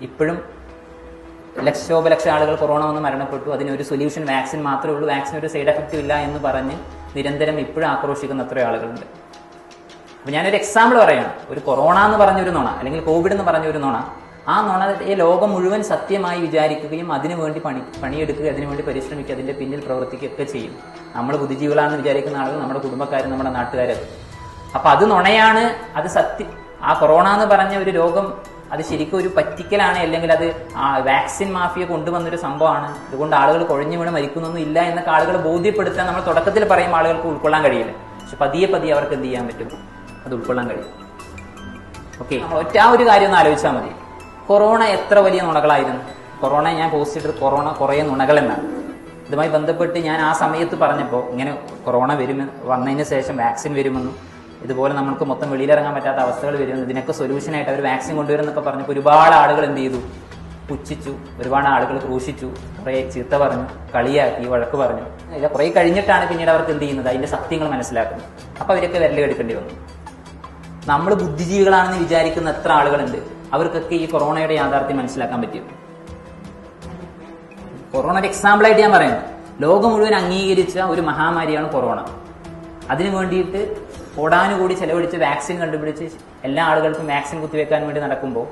ഇപ്പോഴും ലക്ഷോപലക്ഷം ആളുകൾ കൊറോണ വന്ന് മരണപ്പെട്ടു. അതിനൊരു സൊല്യൂഷൻ വാക്സിൻ മാത്രമേ ഉള്ളൂ. വാക്സിൻ ഒരു സൈഡ് എഫക്റ്റും ഇല്ല എന്ന് പറഞ്ഞ് നിരന്തരം ഇപ്പോഴും ആക്രോശിക്കുന്ന അത്രയും ആളുകളുണ്ട്. അപ്പോൾ ഞാനൊരു എക്സാമ്പിൾ പറയാണ്. ഒരു കൊറോണ എന്ന് പറഞ്ഞൊരു നുണ അല്ലെങ്കിൽ കോവിഡ് എന്ന് പറഞ്ഞൊരു നുണ ആ നുണ ഈ ലോകം മുഴുവൻ സത്യമായി വിചാരിക്കുകയും അതിനുവേണ്ടി പണി പണിയെടുക്കുക അതിനുവേണ്ടി പരിശ്രമിക്കുക അതിന്റെ പിന്നിൽ പ്രവർത്തിക്കുകയൊക്കെ ചെയ്യും. നമ്മൾ ബുദ്ധിജീവികളാണെന്ന് വിചാരിക്കുന്ന ആളുകൾ നമ്മുടെ കുടുംബക്കാരും നമ്മുടെ നാട്ടുകാരും അപ്പം അത് നുണയാണ് അത് സത്യം ആ കൊറോണ എന്ന് പറഞ്ഞ ഒരു രോഗം അത് ശരിക്കും ഒരു പറ്റിക്കലാണ് അല്ലെങ്കിൽ അത് വാക്സിൻ മാഫിയ കൊണ്ടുവന്നൊരു സംഭവമാണ്. അതുകൊണ്ട് ആളുകൾ കുഴഞ്ഞു വീണ് മരിക്കുന്നൊന്നും ഇല്ല എന്നൊക്കെ ആളുകൾ ബോധ്യപ്പെടുത്താൻ നമ്മൾ തുടക്കത്തിൽ പറയും ആളുകൾക്ക് ഉൾക്കൊള്ളാൻ കഴിയില്ല. പക്ഷെ പതിയെ പതിയെ അവർക്ക് എന്ത് ചെയ്യാൻ പറ്റും? അത് ഉൾക്കൊള്ളാൻ കഴിയും. ഓക്കെ ഒറ്റ ആ ഒരു കാര്യം ഒന്ന് ആലോചിച്ചാൽ മതി. കൊറോണ എത്ര വലിയ നുണകളായിരുന്നു. കൊറോണ ഞാൻ പോസ്റ്റ് ചെയ്തത് കൊറോണ കുറേ നുണകൾ എന്നാണ്. ഇതുമായി ബന്ധപ്പെട്ട് ഞാൻ ആ സമയത്ത് പറഞ്ഞപ്പോൾ ഇങ്ങനെ കൊറോണ വരുമെന്ന് വന്നതിന് ശേഷം വാക്സിൻ വരുമെന്നും ഇതുപോലെ നമുക്ക് മൊത്തം വെളിയിലിറങ്ങാൻ പറ്റാത്ത അവസ്ഥകൾ വരുന്നത് ഇതിനൊക്കെ സൊല്യൂഷനായിട്ട് അവർ വാക്സിൻ കൊണ്ടുവരുന്നൊക്കെ പറഞ്ഞപ്പോൾ ഒരുപാട് ആളുകൾ എന്ത് ചെയ്തു? പുച്ഛിച്ചു. ഒരുപാട് ആളുകൾ ക്രൂശിച്ചു. കുറേ ചീത്ത പറഞ്ഞു. കളിയാക്കി വഴക്ക് പറഞ്ഞു. ഇല്ല കുറേ കഴിഞ്ഞിട്ടാണ് പിന്നീട് അവർക്ക് എന്ത് ചെയ്യുന്നത്? അതിന്റെ സത്യങ്ങൾ മനസ്സിലാക്കുന്നത്. അപ്പൊ അവരൊക്കെ വിരൽ എടുക്കേണ്ടി വന്നു. നമ്മൾ ബുദ്ധിജീവികളാണെന്ന് വിചാരിക്കുന്ന എത്ര ആളുകളുണ്ട്? അവർക്കൊക്കെ ഈ കൊറോണയുടെ യാഥാർത്ഥ്യം മനസ്സിലാക്കാൻ പറ്റും കൊറോണ ഒരു എക്സാമ്പിൾ ആയിട്ട് ഞാൻ പറയുന്നു. ലോകം മുഴുവൻ അംഗീകരിച്ച ഒരു മഹാമാരിയാണ് കൊറോണ. അതിനു വേണ്ടിയിട്ട് കോടാനുകൂടി ചെലവഴിച്ച് വാക്സിൻ കണ്ടുപിടിച്ച് എല്ലാ ആളുകൾക്കും വാക്സിൻ കുത്തിവെക്കാൻ വേണ്ടി നടക്കുമ്പോൾ